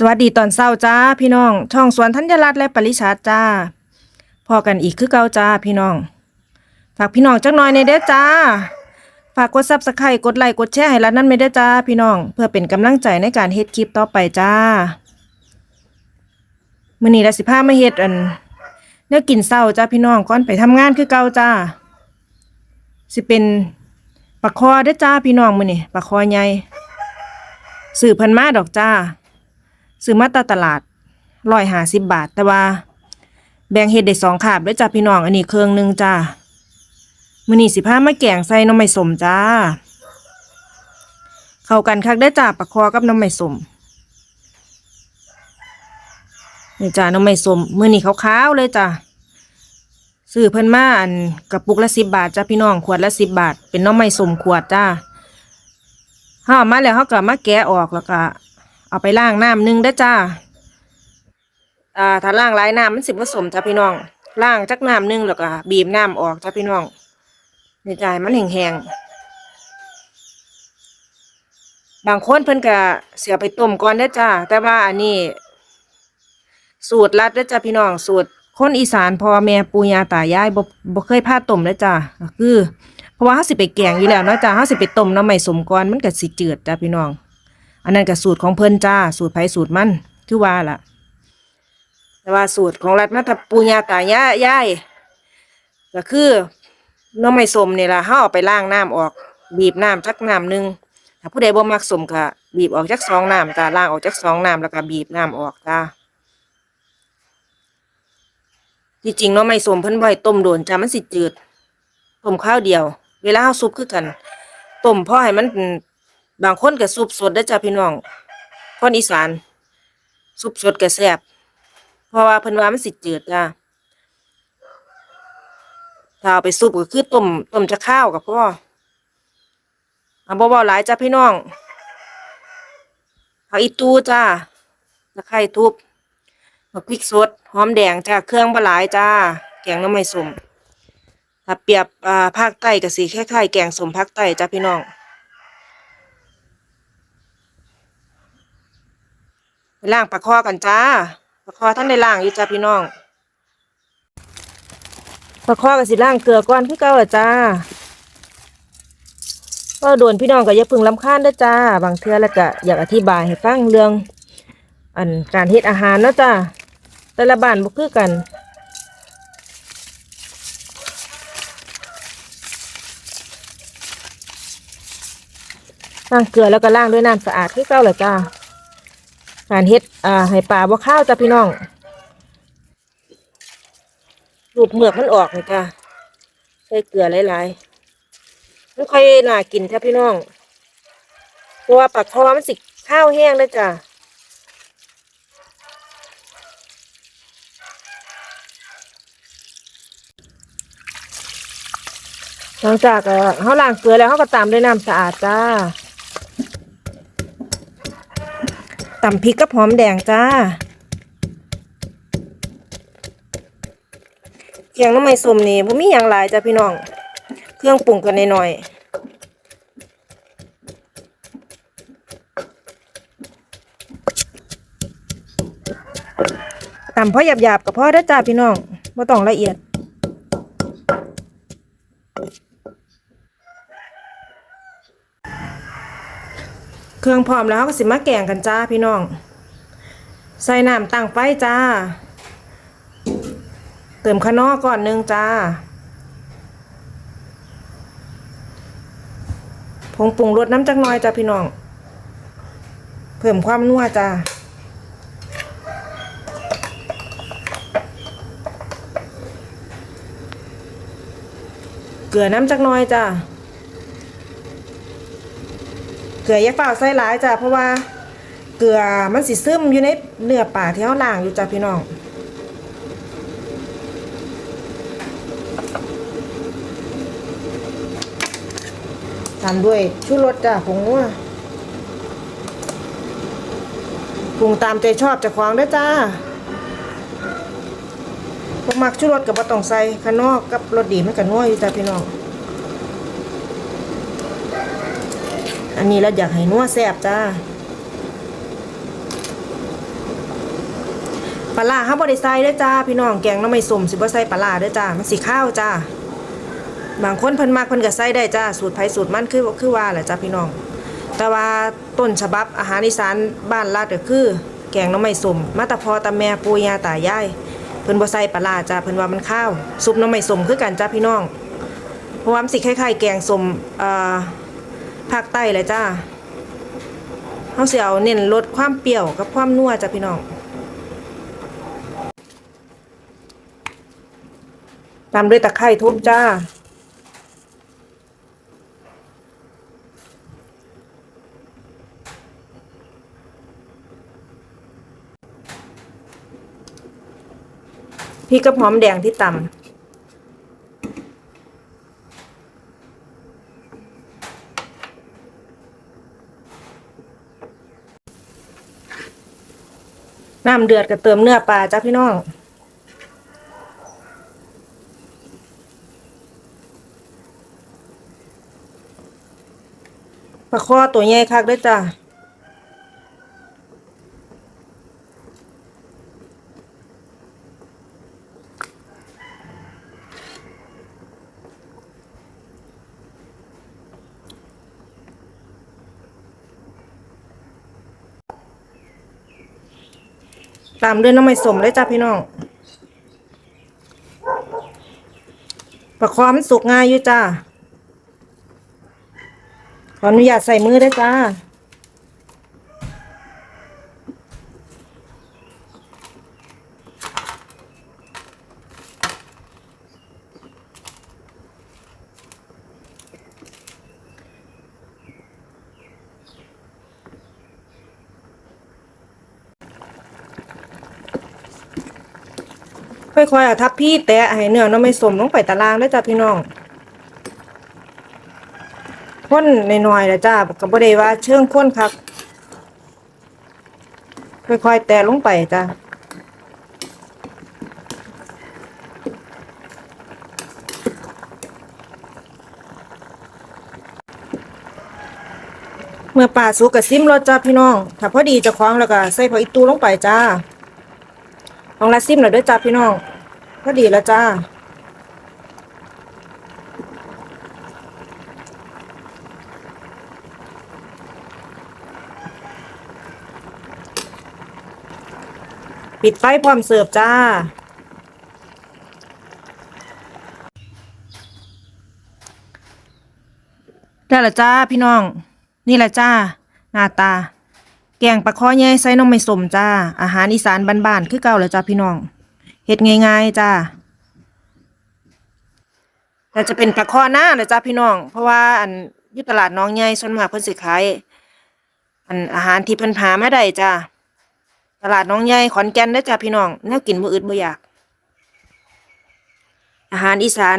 สวัสดีตอนเช้าจ้าพี่น้อง ช่องสวนธัญรัตน์และปริชาติจ้าพอกันอีกคือเก่าจ้าพี่น้อง ฝากพี่น้องจักหน่อยในเด้อจ้า ฝากกดซับสไครต์กดไลค์กดแชร์ให้รัดนั่นไม่ได้จ้าพี่น้อง เพื่อเป็นกำลังใจในการเฮ็ดคลิปต่อไปจ้ามื้อนี้ละสิพามาเฮ็ดอันแนวกินเช้าจ้าพี่น้องก่อนไปทำงานคือเก่าจ้า สิเป็นปลาคอเด้อจ้าพี่น้องมื้อนี้ปลาคอใหญ่ซื้อพิ่นมาดอกจ้า ซื้อมาตาตลาดร้อยหาสิบบาท แต่ว่า แบ่งเห็ดได้สองขาบด้วยจ้าพี่น้องอันนี้เครื่องหนึ่งจ้ามื้อนี้สิพามาแกงใส่น้ำไม้สมจ้า เข้ากันคักได้จ้าปลาคอกับน้ำไม้สมนี่จ้าน้ำไม้สมมื้อนี้ขาวๆเลยจ้าซื้อเพิ่นมาอันกระปุกละสิบบาทจ้าพี่น้องขวดละสิบบาท เป็นน้ำไม้สมขวดจ้าเฮาเอามาแล้วเฮาก็มาแกะออกแล้วก็ เอาไปล้างน้ำหนึงได้จ้าอ่าถ้าล้างหลายน้ำมันสิผสมจ้าพี่น้องล้างจักน้ำหนึงแล้วก็บีบน้ำออกจ้าพี่น้องในี่จ้าให้มันแห้งๆบางคนเพิ่นก็เสียไปต้มก่อนได้จ้าแต่ว่าอันนี้ สูตรลัดได้จ้าพี่น้องสูตรคนอีสานพ่อแม่ปู่ย่าตายายบ่บ่เคยพลาดต้มเด้จ้าคือ เพราะว่าเฮาสิไปแกงอยู่แล้วเนาะจ้าเฮาสิไปต้มน้ำใหม่สมก่อนมันก็สิจืดจ้าพี่น้อง อันนั้นก็สูตรของเพิ่นจ้า สูตรไผสูตรมันคือว่าล่ะ แต่ว่าสูตรของรัฐมาตปูญาตายายยายก็คือน้ำไม่สมเนี่ยล่ะเฮาเอาไปล้างน้ำออก บีบน้ำจักน้ำหนึงถ้าผู้ใดบ่มักสมก็บีบออกจักสองน้ำจ้าล้างออกจักสองน้ำแล้วก็บีบน้ำออกจ้าที่จริงหน้ำไม่สมเพิ่นบ่ให้ต้มโดนจ้ามันสิจืดต้มข้าวเดียว เวลาเฮาซุปคือกันต้มพอให้มัน บางคนก็ซุปสดได้จ้าพี่น้อง คนอีสาน ซุปสดก็แซ่บเพราะว่าเพิ่นว่ามันสิจืดจ้าถ้าเอาไปซุปก็คือต้มต้มจะข้าวกับพ่อเอาบ่เว้าหลายจ้าพี่น้องผักอีตูจ้าตะไคร้ทุบผักพริกสดหอมแดงจ้าเครื่องบ่หลายจ้าแกงน้ำไม้ส้มถ้าเปรียบอ่าภาคใต้ก็สิคล้ายๆแกงสมภาคใต้จ้าพี่น้อง ไป ล้างปลาคอกันจ้าปลาคอท่านได้ล้างอยู่จ้าพี่น้องปลาคอก็สิล้างเกลือก่อนคือเก่าละจ้าก็โดนพี่น้องก็อย่าเพึ่งลำคาญเด้จ้า บางเทื่อแล้วก็อยากอธิบายให้ฟังเรื่อง อันการเฮ็ดอาหารนะจ้าแต่ละบ้านบ่คือกันล้างเกลือแล้วก็ล้างด้วยน้ำสะอาดคือเก่าละจ้า การเฮ็ดอ่าให้ปลาบ่ข้าวจ้ะพี่น้องลูกเหมือกมันออกเลยจ้ะใส่เกลือหลายๆมันค่อยน่ากินจ้ะพี่น้องเพราะว่าปลาคอมันสิข้าวแห้งเลยจ้ะหลังจากเอ่อเขาล้างเกลือแล้วเขาก็ตามด้วยน้ำสะอาดจ้า ตำพริกกับหอมแดงจ้าเกียงน้ำมันส้มนี่บ่มีอย่างหลายจ้ะพี่น้อง เครื่องปรุงกันหน่อยๆตำพอหยาบๆกับพ่อได้จ้าพี่น้องบ่ต้องละเอียด เครื่องพร้อมแล้วก็สิมาแกงกันจ้าพี่น้อง ใส่น้ำตั้งไฟจ้า เติมขนอก่อนหนึงจ้า ผงปรุงรสน้ำจักน้อยจ้าพี่น้อง เพิ่มความนัวจ้าเกลือน้ำจักน้อยจ้า เกลืออย่าเปล่าใส่หลายจ้ะเพราะว่าเกลือมันสิซึมอยู่ในเนื้อปลาที่เขาล้างอยู่จ้ะพี่น้องตามด้วยชูรสจ้ะผงนัวปรุงตามใจชอบจะควางด้วยจ้าพวกมักชูรสกับบ่ต้องใส่ข้างนอกกับรสดีมันก็นัวอยู่จ้ะพี่น้อง อันนี้เราอยากให้นัวแซ่บจ้าปลาร้าเฮาบ่ได้ใส่เด้จ้า พี่น้องแกงน้ำไม่สมสิบ่ใส่ปลาร้าเด้จ้า มันสิข้าวจ้า บางคนเพิ่นมักเพิ่นก็ใส่ได้จ้า สูตรไผสูตรมันคือคือว่าแหละจ้าพี่น้อง แต่ว่าต้นฉบับอาหารอีสานบ้านลาดก็คือ แกงน้ำไม่สมมาตาพอตาแม่ปูยาตายายเพิ่นบ่ใส่ปลาร้าจ้าเพิ่นว่ามันข้าวซุปน้ำไม่สมคือกันจ้าพี่น้องเพราะว่ามันสิคล้ายๆแกงสมเอ่อ ภาคใต้เลยจ้าเฮาสิเอาเน้นลดความเปรี้ยวกับความนัวจ้าพี่น้องตามด้วยตะไคร้ทุบจ้า พริกกับหอมแดงที่ตำ น้ำเดือดก็เติมเนื้อปลาจ้าพี่น้องปลาคอตัวใหญ่คักด้วยจ้า ตามด้วยน้ำไม่สมเลยจ้าพี่น้องประคอมสุกง่ายอยู่จ้า ขออนุญาตใส่มือได้จ้า ค่อยๆเอาทับพี่แตะให้เนื้อน้ำไม่สมลงไปตารางแล้จ้ะพี่น้องข้นหน่อยๆนะจ้าก็บ่ได้ว่าเชิงข้นครับค่อยๆแตะลงไปจ้าเมื่อป่าสุกกับซิมรสจ้าพี่น้อง ถ้าพอดีจะคล้องแล้วก็ใส่ผักอีตูลงไปจ้า ของละซิมหน่อยด้วยจ้าพี่น้องพอดีแล้วจ้าปิดไฟพร้อมเสิร์ฟจ้า ได้ละจ้าพี่น้อง นี่แหละจ้าหน้าตา แกงปลาคอใหญ่ใส่นมไม่สมจ้า อาหารอีสานบ้านๆคือเก่าแล้วจ้าพี่น้องเฮ็ดง่ายๆจ้าแต่จะเป็นปลาคอหน้าเลยจ้าพี่น้อง เพราะว่าอันยุตลาดน้องใหญ่ส่วนมากเพิ่นสิขายอันอาหารที่เพิ่นหามาได้จ้าตลาดน้องใหญ่ขอนแก่นเด้อจ้าพี่น้องแนวกินบ่อึดบ่อยาก อาหารอีสาน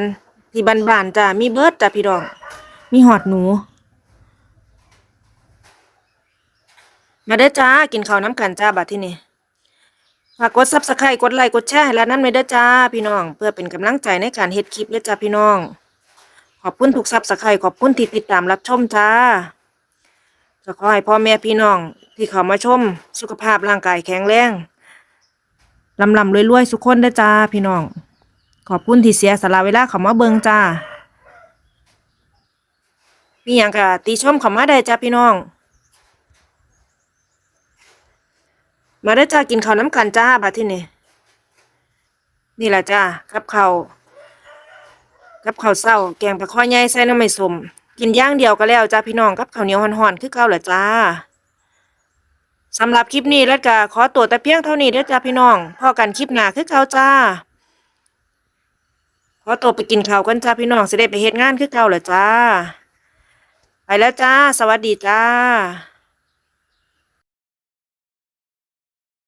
ที่บ้านๆจ้ามีเบิดจ้าพี่น้อง มีหอดหนู มาเด้อจ้า กินข้าวน้ำกันจ้าบัดที่นี่ฝากกดซับสไครต์กดไลค์กดแชร์ให้แล้วนั่นเลยเด้จ้าพี่น้อง เพื่อเป็นกำลังใจในการเฮ็ดคลิปเด้อจ้าพี่น้อง ขอบคุณทุกซับสไครต์ขอบคุณที่ติดตามรับชมจ้าก็ขอให้พ่อแม่พี่น้อง ที่เข้ามาชม สุขภาพร่างกายแข็งแรงลำลำรวยๆสุขคนเด้จ้าพี่น้อง ขอบคุณที่เสียสละเวลาเข้ามาเบิ่งจ้ามีหยังก็ติชมเข้ามาได้จ้าพี่น้อง มาได้จ้ากินข้าวน้ำกันจ้าบัดที่นี่นี่แหละจ้ากับข้าวกับข้าวเศร้า แกงปลาข้อใหญ่ใส่น้ำไม่สมกินย่างเดียวก็แล้วจ้าพี่น้องกับข้าวเหนียวห่อนๆคือเก่าแหละจ้าสำหรับคลิปนี้แล้วก็ขอตัวแต่เพียงเท่านี้เด้อจ้าพี่น้องพอกันคลิปหน้าคือเก่าจ้าขอตัวไปกินข้าวกันจ้าพี่น้องสิได้ไปเฮ็ดงานคือเก่าแหละจ้า ไปแล้วจ้า สวัสดีจ้า